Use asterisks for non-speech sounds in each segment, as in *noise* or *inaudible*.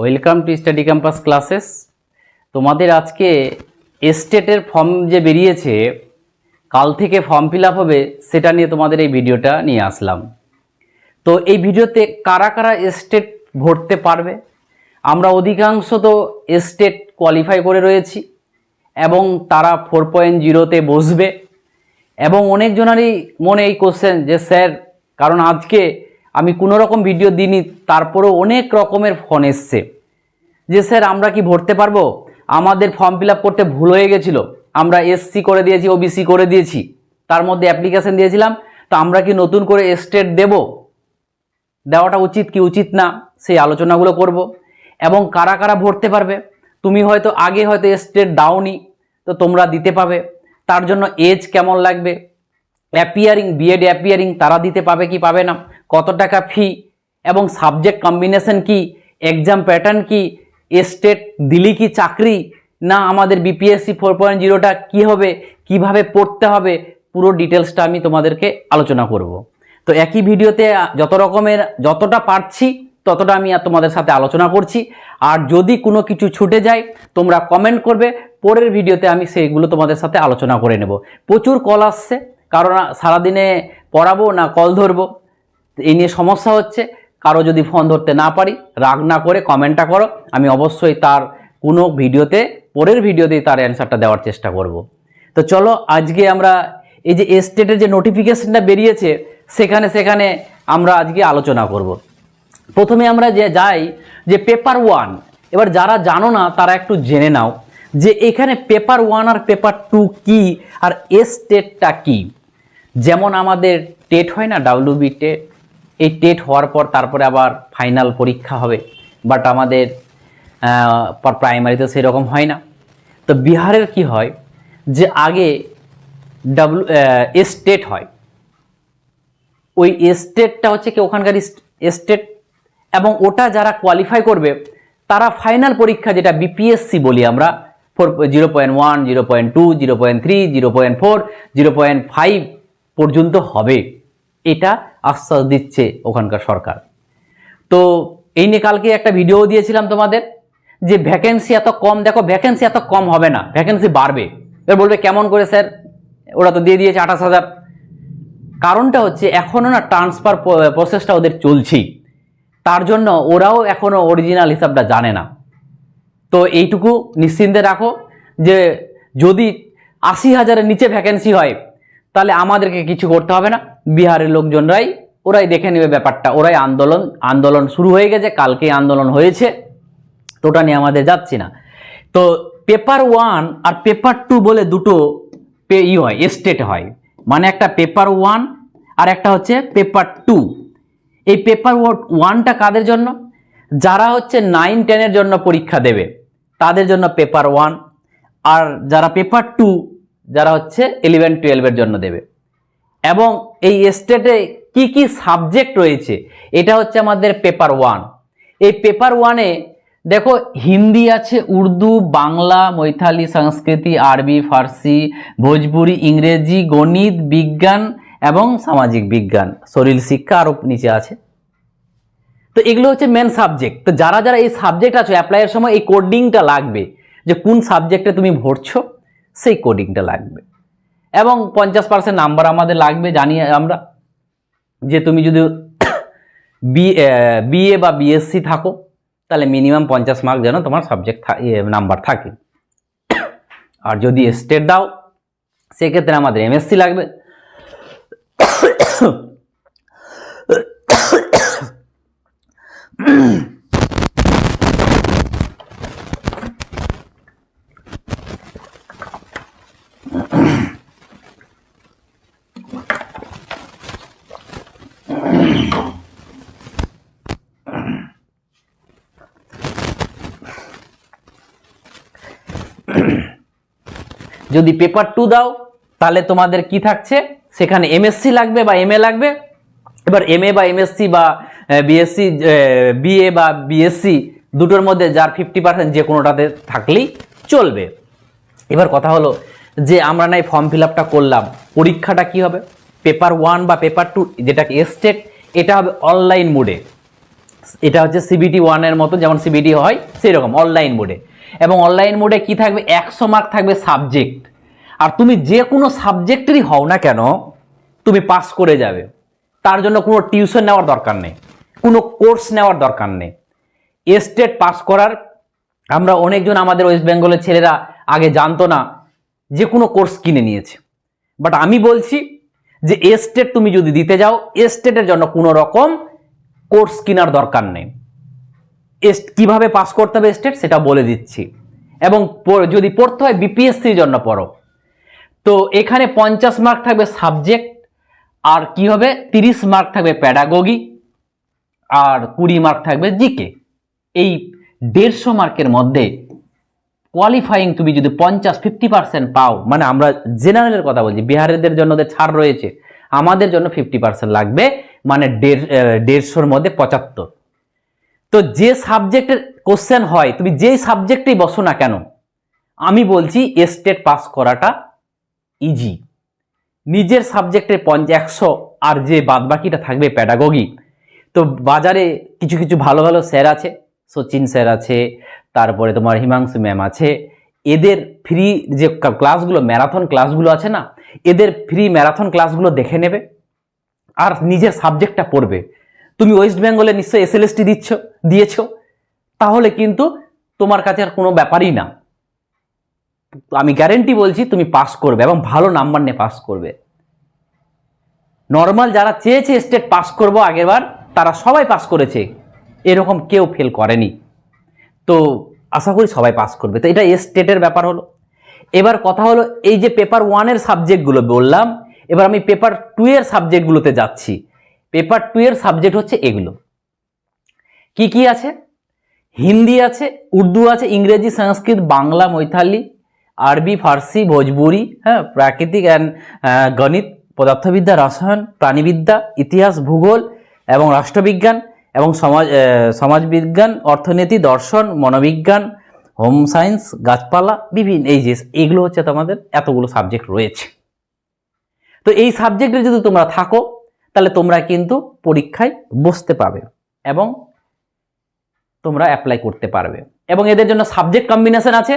Welcome to study campus classes তোমাদের আজকে এস্টেটের form যে বেরিয়েছে, কাল থেকে ফর্ম ফিল হবে, সেটা নিয়ে তোমাদের এই ভিডিওটা নিয়ে আসলাম। তো এই ভিডিওতে কারা কারা এস্টেট ভরতে পারবে? আমরা অধিকাংশ তো এস্টেট কোয়ালিফাই করে রয়েছি, এবং তারা ফোর পয়েন্ট জিরোতে বসবে। এবং অনেকজনেরই মনে এই কোশ্চেন যে, স্যার, কারণ আজকে আমি কোনো রকম ভিডিও দিইনি, তারপরেও অনেক রকমের ফোন এসছে। যে, স্যার, আমরা কি ভরতে পারব? আমাদের ফর্ম ফিল করতে ভুল হয়ে গেছিল। আমরা এসসি করে দিয়েছি ওবিসি করে দিয়েছি। তার মধ্যে অ্যাপ্লিকেশন দিয়েছিলাম। তো আমরা কি নতুন করে স্টেট দেব? দেওয়াটা উচিত কি উচিত না, সেই আলোচনাগুলো করব। এবং কারা কারা ভরতে পারবে? তুমি হয়তো আগে হয়তো স্টেট দাওনি, তো তোমরা দিতে পাবে। তার জন্য এজ কেমন লাগবে? অ্যাপিয়ারিং বিএড অ্যাপিয়ারিং তারা দিতে পাবে কি পাবে না? কত টাকা ফি এবং সাবজেক্ট কম্বিনেশন কি এক্সাম প্যাটার্ন কি স্টেট দিলি কি চাকরি, না আমাদের বিপিএসসি ফোর পয়েন্ট জিরোটা কী হবে, কীভাবে পড়তে হবে, পুরো ডিটেলসটা আমি তোমাদেরকে আলোচনা করব। তো একই ভিডিওতে যত রকমের, যতটা পারছি, ততটা আমি আর তোমাদের সাথে আলোচনা করছি। আর যদি কোনো কিছু ছুটে যায়, তোমরা কমেন্ট করবে, পরের ভিডিওতে আমি সেইগুলো তোমাদের সাথে আলোচনা করে নেব। প্রচুর কল আসছে, কারণ সারাদিনে পড়াবো না কল ধরবো। এই নিয়ে সমস্যা হচ্ছে। কারও যদি ফোন ধরতে না পারি, রাগ না করে কমেন্টটা করো। আমি অবশ্যই তার কোনো ভিডিওতে, পরের ভিডিওতেই তার অ্যান্সারটা দেওয়ার চেষ্টা করব। তো চলো, আজকে আমরা এই যে এস্টেটের যে নোটিফিকেশনটা বেরিয়েছে, সেখানে সেখানে আমরা আজকে আলোচনা করব। প্রথমে আমরা যে যাই, যে পেপার ওয়ান এবার যারা জানো না, তারা একটু জেনে নাও যে এখানে পেপার ওয়ান আর পেপার টু কি, আর এস্টেটটা কি? যেমন আমাদের টেট হয় না ডাব্লিউবি টেট এই টেট হওয়ার পর তারপরে আবার ফাইনাল পরীক্ষা হবে। বাট আমাদের প্রাইমারিতে সেরকম হয় না। তো বিহারের কি হয় যে আগে ডাব্লু স্টেট হয়। ওই স্টেটটা হচ্ছে কি ওখানকার স্টেট এবং ওটা যারা কোয়ালিফাই করবে, তারা ফাইনাল পরীক্ষা যেটা বিপিএসসি বলি আমরা four zero point one zero point two zero point three zero point four zero point five পর্যন্ত হবে। এটা আশ্বাস দিচ্ছে ওখানকার সরকার। তো এই নিয়ে কালকে একটা ভিডিও দিয়েছিলাম তোমাদের যে ভ্যাকেন্সি এত কম, দেখো ভ্যাকেন্সি এত কম হবে না ভ্যাকেন্সি বাড়বে। এবার বলবে, কেমন করে স্যার ওরা তো দিয়ে দিয়েছে আঠাশ হাজার। কারণটা হচ্ছে এখনও না ট্রান্সফার প্রসেসটা ওদের চলছেই। তার জন্য ওরাও এখনও অরিজিনাল হিসাবটা জানে না। তো এইটুকু নিশ্চিন্তে রাখো যে যদি আশি হাজারের নিচে ভ্যাকেন্সি হয় তাহলে আমাদেরকে কিছু করতে হবে না। বিহারের লোকজনরাই, ওরাই দেখে নেবে ব্যাপারটা। ওরাই আন্দোলন আন্দোলন শুরু হয়ে গেছে কালকে আন্দোলন হয়েছে। তো ওটা নিয়ে আমাদের যাচ্ছি না। তো পেপার ওয়ান আর পেপার টু বলে দুটো পে ই হয় স্টেট হয়। মানে একটা পেপার ওয়ান আর একটা হচ্ছে পেপার টু। এই পেপার ওয়ানটা কাদের জন্য? যারা হচ্ছে নাইন, টেনের জন্য পরীক্ষা দেবে, তাদের জন্য পেপার ওয়ান। আর যারা পেপার টু যারা হচ্ছে ইলেভেন টুয়েলভের জন্য দেবে। এবং এই স্টেটে কি কি সাবজেক্ট রয়েছে, এটা হচ্ছে আমাদের পেপার ওয়ান এই পেপার ওয়ানে দেখো, হিন্দি আছে, উর্দু, বাংলা, মৈথালি, সংস্কৃতি, আরবি, ফার্সি, ভোজপুরি, ইংরেজি, গণিত, বিজ্ঞান এবং সামাজিক বিজ্ঞান। শরীর শিক্ষা আরও নিচে আছে। তো এগুলো হচ্ছে মেন সাবজেক্ট তো যারা যারা এই সাবজেক্ট আছে অ্যাপ্লাইয়ের সময় এই কোডিংটা লাগবে, যে কোন সাবজেক্টে তুমি ভরছো। সেই কোডিংটা লাগবে এবং পঞ্চাশ পার্সেন্ট নাম্বার আমাদের লাগবে জানি আমরা যে তুমি যদি বি বিএ বা বিএসসি থাকো তাহলে মিনিমাম পঞ্চাশ মার্ক যেন তোমার সাবজেক্ট নাম্বার থাকে আর যদি স্টেট দাও সেক্ষেত্রে আমাদের এমএসসি লাগবে যদি পেপার টু দাও, তাহলে তোমাদের কি থাকছে? সেখানে এমএসসি লাগবে বা এমএ লাগবে। এবার এমএ বা এমএসসি বা বিএসসি বিএ বা বিএসসি দুটোর মধ্যে যার ফিফটি পার্সেন্ট যে কোনোটাতে থাকলেই চলবে। এবার কথা হলো যে আমরা নাই ফর্ম ফিল আপটা করলাম, পরীক্ষাটা কি হবে? পেপার ওয়ান বা পেপার টু যেটাকে স্টেট এটা হবে অনলাইন মোডে এটা হচ্ছে সিবিটি ওয়ানের মতো, যেমন সিবিটি হয় সেই রকম অনলাইন মোডে এবং অনলাইন মোডে কি থাকবে? একশো মার্ক থাকবে সাবজেক্ট আর তুমি যে কোনো সাবজেক্টেরই হও না কেন, তুমি পাস করে যাবে। তার জন্য কোনো টিউশন নেওয়ার দরকার নেই। কোনো কোর্স নেওয়ার দরকার নেই। এস্টেট পাস করার, আমরা অনেকজন আমাদের ওয়েস্ট বেঙ্গলের ছেলেরা আগে জানতো না, যে কোনো কোর্স কিনে নিয়েছে। বাট আমি বলছি যে এস্টেট তুমি যদি দিতে যাও এস্টেটের জন্য কোনো রকম কোর্স কেনার দরকার নেই। কীভাবে পাস করতে হবে স্টেট সেটা বলে দিচ্ছি। এবং যদি পড়তে হয় বিপিএসসির জন্য পড়ো। তো এখানে পঞ্চাশ মার্ক থাকবে সাবজেক্ট আর কি হবে? তিরিশ মার্ক থাকবে প্যাডাগোগি আর কুড়ি মার্ক থাকবে জিকে এই দেড়শো মার্কের মধ্যে কোয়ালিফাইং তুমি যদি পঞ্চাশ ফিফটি পার্সেন্ট পাও মানে আমরা জেনারেলের কথা বলছি, বিহারিদের জন্য যে ছাড় রয়েছে, আমাদের জন্য ফিফটি পার্সেন্ট লাগবে মানে দেড় দেড়শোর মধ্যে পঁচাত্তর। তো যে সাবজেক্টের কোশ্চেন হয়, তুমি যেই সাবজেক্টেই বসো না কেন, আমি বলছি স্টেট পাস করাটা ইজি নিজের সাবজেক্টের পঞ্চ, একশো আর যে বাদবাকিটা থাকবে প্যাডাগগি তো বাজারে কিছু কিছু ভালো ভালো স্যার আছে, সচিন স্যার আছে তারপরে তোমার হিমাংশু ম্যাম আছে। এদের ফ্রি যে ক্লাসগুলো ম্যারাথন ক্লাসগুলো আছে না, এদের ফ্রি ম্যারাথন ক্লাসগুলো দেখে নেবে আর নিজের সাবজেক্টটা পড়বে। তুমি ওয়েস্ট বেঙ্গলে নিশ্চয়ই এসএলএসটি দিচ্ছ, দিয়েছ। তাহলে কিন্তু তোমার কাছে আর কোনো ব্যাপারই না। আমি গ্যারেন্টি বলছি, তুমি পাস করবে এবং ভালো নাম্বার নিয়ে পাস করবে। নর্মাল যারা চেয়েছে স্টেট পাস করব আগেরবার, তারা সবাই পাস করেছে। এরকম কেউ ফেল করেনি। তো আশা করি সবাই পাস করবে। তো এটা স্টেটের ব্যাপার হলো। এবার কথা হলো, এই যে পেপার ওয়ানের সাবজেক্টগুলো বললাম, এবার আমি পেপার টু এর সাবজেক্টগুলোতে যাচ্ছি। পেপার টু এর সাবজেক্ট হচ্ছে এগুলো। কি কি আছে? হিন্দি আছে, উর্দু আছে, ইংরেজি, সংস্কৃত, বাংলা, মৈথালি, আরবি, ফার্সি, ভোজপুরি হ্যাঁ প্রাকৃতিক অ্যান্ড গণিত, পদার্থবিদ্যা, রসায়ন, প্রাণীবিদ্যা, ইতিহাস, ভূগোল এবং রাষ্ট্রবিজ্ঞান। এবং সমাজ সমাজবিজ্ঞান, অর্থনীতি, দর্শন, মনোবিজ্ঞান, হোম সায়েন্স, গাছপালা, বিভিন্ন এই যে এগুলো হচ্ছে তোমাদের এতগুলো সাবজেক্ট রয়েছে। তো এই সাবজেক্টে যদি তোমরা থাকো, তাহলে তোমরা কিন্তু পরীক্ষায় বসতে পাবে এবং তোমরা অ্যাপ্লাই করতে পারবে। এবং এদের জন্য সাবজেক্ট কম্বিনেশন আছে।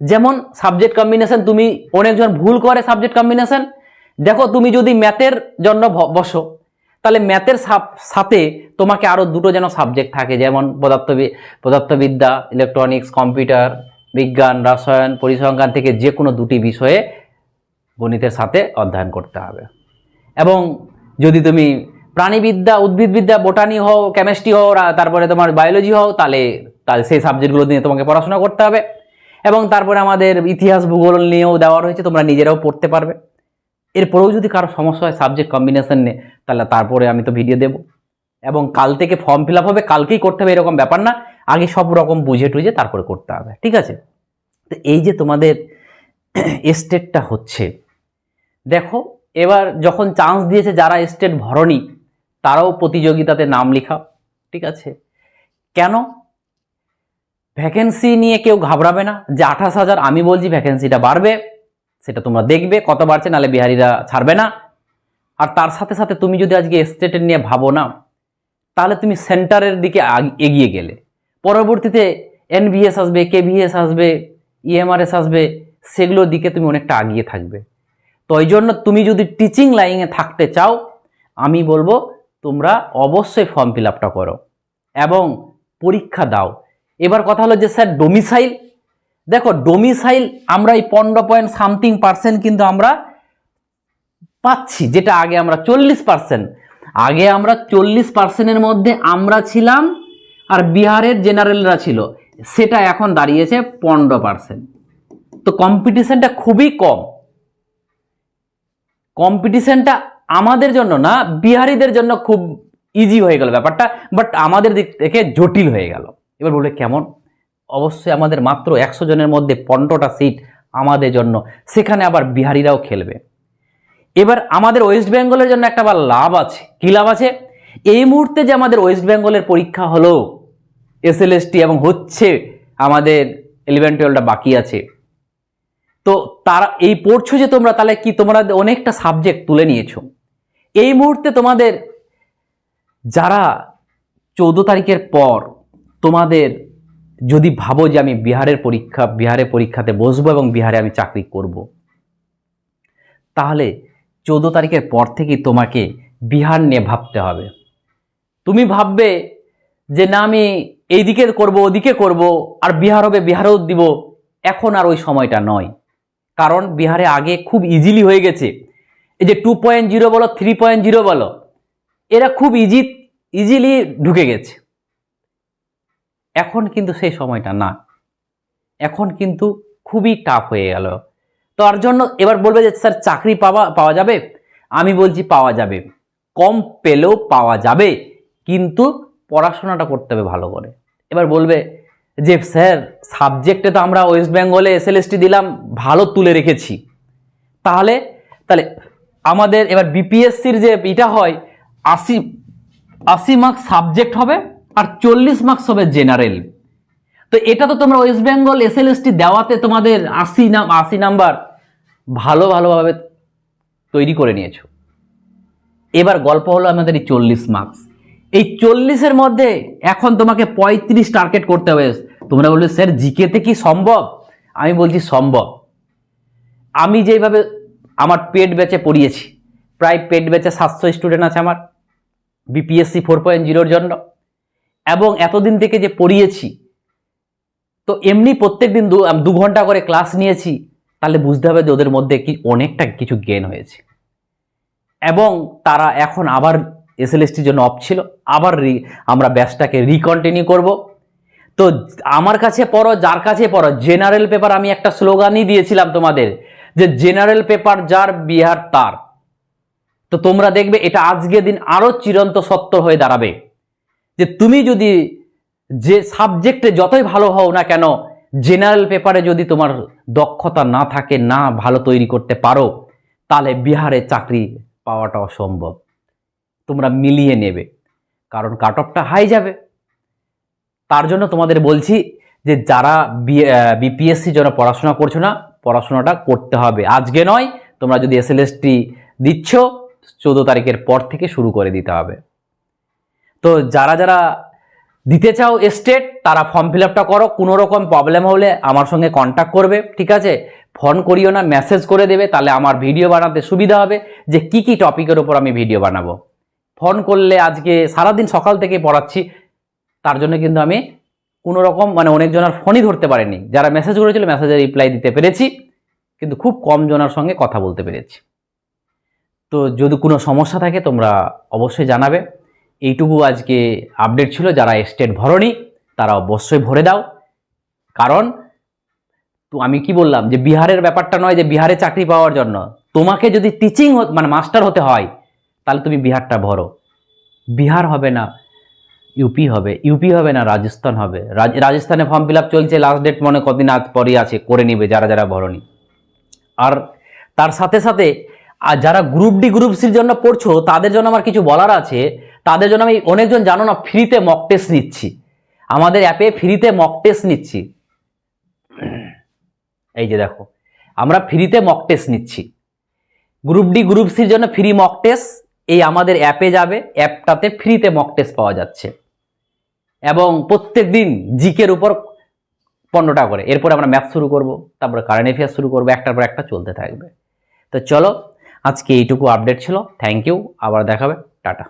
যেমন সাবজেক্ট কম্বিনেশন তুমি অনেকজন ভুল করে সাবজেক্ট কম্বিনেশন দেখো, তুমি যদি ম্যাথের জন্য বসো তাহলে ম্যাথের সাথে তোমাকে আরও দুটো যেন সাবজেক্ট থাকে, যেমন পদার্থবি- পদার্থবিদ্যা ইলেকট্রনিক্স কম্পিউটার বিজ্ঞান, রসায়ন, পরিসংখ্যান থেকে যে কোনো দুটি বিষয়ে গণিতের সাথে অধ্যয়ন করতে হবে। এবং যদি তুমি প্রাণীবিদ্যা, উদ্ভিদবিদ্যা বোটানি হও কেমিস্ট্রি হও তারপরে তোমার বায়োলজি হও, তাহলে তাহলে সেই সাবজেক্টগুলো নিয়ে তোমাকে পড়াশোনা করতে হবে। এবং তারপরে আমাদের ইতিহাস ভূগোল নিয়েও দেওয়া রয়েছে, তোমরা নিজেরাও পড়তে পারবে। এরপরেও যদি কারও সমস্যা হয় সাবজেক্ট কম্বিনেশন নিয়ে তাহলে তারপরে আমি তো ভিডিও দেব। এবং কাল থেকে ফর্ম ফিল হবে, কালকেই করতে হবে, এরকম ব্যাপার না। আগে সব রকম বুঝে টুঝে তারপরে করতে হবে, ঠিক আছে? তো এই যে তোমাদের *clears throat* স্টেটটা হচ্ছে, দেখো, এবার যখন চান্স দিয়েছে যারা স্টেট ভরনি, তারাও প্রতিযোগিতাতে নাম লেখাও, ঠিক আছে? কেন? ভ্যাকেন্সি নিয়ে কেউ ঘাবড়াবে না। যে আঠাশ হাজার, আমি বলছি ভ্যাকেন্সিটা বাড়বে। সেটা তোমরা দেখবে, কত বাড়ছে নাহলে বিহারিরা ছাড়বে না। আর তার সাথে সাথে তুমি যদি আজকে স্টেটের নিয়ে ভাবো না, তাহলে তুমি সেন্টারের দিকে এগিয়ে গেলে। পরবর্তীতে এনবিএস আসবে কেভিএস আসবে ইএমআরএস আসবে, সেগুলোর দিকে তুমি অনেকটা আগিয়ে থাকবে। তো ওই জন্য তুমি যদি টিচিং লাইনে থাকতে চাও, আমি বলব তোমরা অবশ্যই ফর্ম ফিল আপটা করো এবং পরীক্ষা দাও। এবার কথা হলো যে, স্যার ডোমিসাইল দেখো ডোমিসাইল আমরা এই পনেরো পয়েন্ট সামথিং পার্সেন্ট কিন্তু আমরা পাচ্ছি, যেটা আগে আমরা চল্লিশ পার্সেন্ট আগে আমরা চল্লিশ পার্সেন্টের মধ্যে আমরা ছিলাম আর বিহারের জেনারেলরা ছিল, সেটা এখন দাঁড়িয়েছে পনেরো পার্সেন্ট তো কম্পিটিশনটা খুবই কম। কম্পিটিশনটা আমাদের জন্য না, বিহারিদের জন্য খুব ইজি হয়ে গেল ব্যাপারটা বাট আমাদের দিক থেকে জটিল হয়ে গেল। এবার বলবে কেমন? অবশ্যই আমাদের মাত্র একশো জনের মধ্যে পনেরোটা সিট আমাদের জন্য। সেখানে আবার বিহারিরাও খেলবে। এবার আমাদের ওয়েস্ট বেঙ্গলের জন্য একটা আবার লাভ আছে। কি লাভ আছে? এই মুহূর্তে যে আমাদের ওয়েস্ট বেঙ্গলের পরীক্ষা হলো এসএলএসটি এবং হচ্ছে আমাদের ইলেভেন টুয়েলভটা বাকি আছে। তো তারা, এই পড়ছো যে তোমরা, তাহলে কি তোমরা অনেকটা সাবজেক্ট তুলে নিয়েছো। এই মুহূর্তে তোমাদের যারা চৌদ্দ তারিখের পর তোমাদের যদি ভাবো যে আমি বিহারের পরীক্ষা, বিহারের পরীক্ষাতে বসবো এবং বিহারে আমি চাকরি করব। তাহলে চৌদ্দ তারিখের পর থেকেই তোমাকে বিহার নিয়ে ভাবতে হবে। তুমি ভাববে যে না, আমি এইদিকে করব, ওদিকে করব, আর বিহার হবে, বিহারেও দিব। এখন আর ওই সময়টা নয়। কারণ বিহারে আগে খুব ইজিলি হয়ে গেছে। এই যে টু পয়েন্ট জিরো বলো থ্রি পয়েন্ট জিরো বলো, এরা খুব ইজি ইজিলি ঢুকে গেছে। এখন কিন্তু সেই সময়টা না। এখন কিন্তু খুবই টাফ হয়ে গেল। তার জন্য এবার বলবে যে, স্যার, চাকরি পাওয়া পাওয়া যাবে? আমি বলছি, পাওয়া যাবে। কম পেলেও পাওয়া যাবে, কিন্তু পড়াশোনাটা করতে হবে ভালো করে। এবার বলবে যে, স্যার সাবজেক্টে তো আমরা ওয়েস্ট বেঙ্গলে এসএলএসটি দিলাম, ভালো তুলে রেখেছি। তাহলে তাহলে আমাদের এবার বিপিএসসির যে এটা হয়, আশি আশি মার্ক সাবজেক্ট হবে আর চল্লিশ মার্কস হবে জেনারেল তো এটা তো তোমরা ওয়েস্ট বেঙ্গল এসএলএসটি দেওয়াতে তোমাদের আশি নাম, আশি নাম্বার ভালো ভালোভাবে তৈরি করে নিয়েছো। এবার গল্প হলো আমাদের এই চল্লিশ মার্কস এই চল্লিশের মধ্যে এখন তোমাকে পঁয়ত্রিশ টার্গেট করতে হবে। তোমরা বলবে, স্যার, জিকেতে কি সম্ভব? আমি বলছি, সম্ভব। আমি যেভাবে আমার পেট ব্যাচে পড়িয়েছি, প্রায় পেট ব্যাচে সাতশো স্টুডেন্ট আছে আমার বিপিএসসি ফোর পয়েন্ট জিরোর জন্য। এবং এতদিন থেকে যে পড়িয়েছি, তো এমনি প্রত্যেক দিন দু ঘণ্টা করে ক্লাস নিয়েছি, তাহলে বুঝতে হবে যে ওদের মধ্যে কি, অনেকটা কিছু গেন হয়েছে। এবং তারা এখন আবার এসএলএসটির জন্য অফ ছিল, আবার রি, আমরা ব্যাচটাকে রিকন্টিনিউ করব। তো আমার কাছে পড়ো, যার কাছে পড়ো জেনারেল পেপার আমি একটা স্লোগানই দিয়েছিলাম তোমাদের, যে জেনারেল পেপার যার বিহার তার। তো তোমরা দেখবে এটা আজকে দিন আরও চিরন্ত সত্য হয়ে দাঁড়াবে। যে তুমি যদি যে সাবজেক্টে যতই ভালো হও না কেন জেনারেল পেপারে যদি তোমার দক্ষতা না থাকে, না ভালো তৈরি করতে পারো, তাহলে বিহারে চাকরি পাওয়াটা অসম্ভব। তোমরা মিলিয়ে নেবে, কারণ কাট অফটা হাই যাবে। তার জন্য তোমাদের বলছি যে যারা বিপিএসসি জন্য পড়াশোনা করছ না, পড়াশোনাটা করতে হবে। আজকে নয়, তোমরা যদি এসএলএসটি দিচ্ছ, চৌদ্দ তারিখের পর থেকে শুরু করে দিতে হবে। তো যারা যারা দিতে চাও এস্টেট তারা ফর্ম ফিল আপটা করো। কোনো রকম প্রবলেম হলে আমার সঙ্গে কন্ট্যাক্ট করবে, ঠিক আছে? ফোন করিও না মেসেজ করে দেবে, তাহলে আমার ভিডিও বানাতে সুবিধা হবে যে কি কি টপিকের ওপর আমি ভিডিও বানাবো। ফোন করলে আজকে সারাদিন সকাল থেকে পড়াচ্ছি, তার জন্য কিন্তু আমি কোনো রকম মানে অনেকজনের ফোনই ধরতে পারিনি। যারা মেসেজ করেছিল মেসেজে রিপ্লাই দিতে পেরেছি, কিন্তু খুব কম জনের সঙ্গে কথা বলতে পেরেছি। তো যদি কোনো সমস্যা থাকে, তোমরা অবশ্যই জানাবে। এইটুকু আজকে আপডেট ছিল, যারা স্টেট ভরনি তারা অবশ্যই ভরে দাও। কারণ, তো আমি কি বললাম যে বিহারের ব্যাপারটা নয় যে বিহারে চাকরি পাওয়ার জন্য। তোমাকে যদি টিচিং মানে মাস্টার হতে হয়, তাহলে তুমি বিহারটা ভরো। বিহার হবে না ইউপি হবে। ইউপি হবে না, রাজস্থান হবে। রাজ- রাজস্থানে ফর্ম ফিল চলছে লাস্ট ডেট মনে কদিন আজ পরই আছে, করে নিবে যারা যারা ভরনি। আর তার সাথে সাথে, আর যারা গ্রুপ ডি গ্রুপ সির জন্য পড়ছো, তাদের জন্য আমার কিছু বলার আছে। তাদের জন্য আমি অনেকজন জানো না, ফ্রিতে মক টেস্ট নিচ্ছি। আমাদের অ্যাপে ফ্রিতে মক টেস্ট নিচ্ছি। এই যে দেখো, আমরা ফ্রিতে মক টেস্ট নিচ্ছি। গ্রুপ ডি গ্রুপ সির জন্য ফ্রি মক টেস্ট এই আমাদের অ্যাপে যাবে অ্যাপটাতে ফ্রিতে মক টেস্ট পাওয়া যাচ্ছে। এবং প্রত্যেক দিন জিকের উপর পনেরোটা করে। এরপরে আমরা ম্যাথ শুরু করব, তারপরে কারেন্ট অ্যাফেয়ার্স শুরু করব, একটার পর একটা চলতে থাকবে। তো চলো, আজকে এইটুকু আপডেট ছিল। থ্যাংক ইউ আবার দেখাবে। টাটা।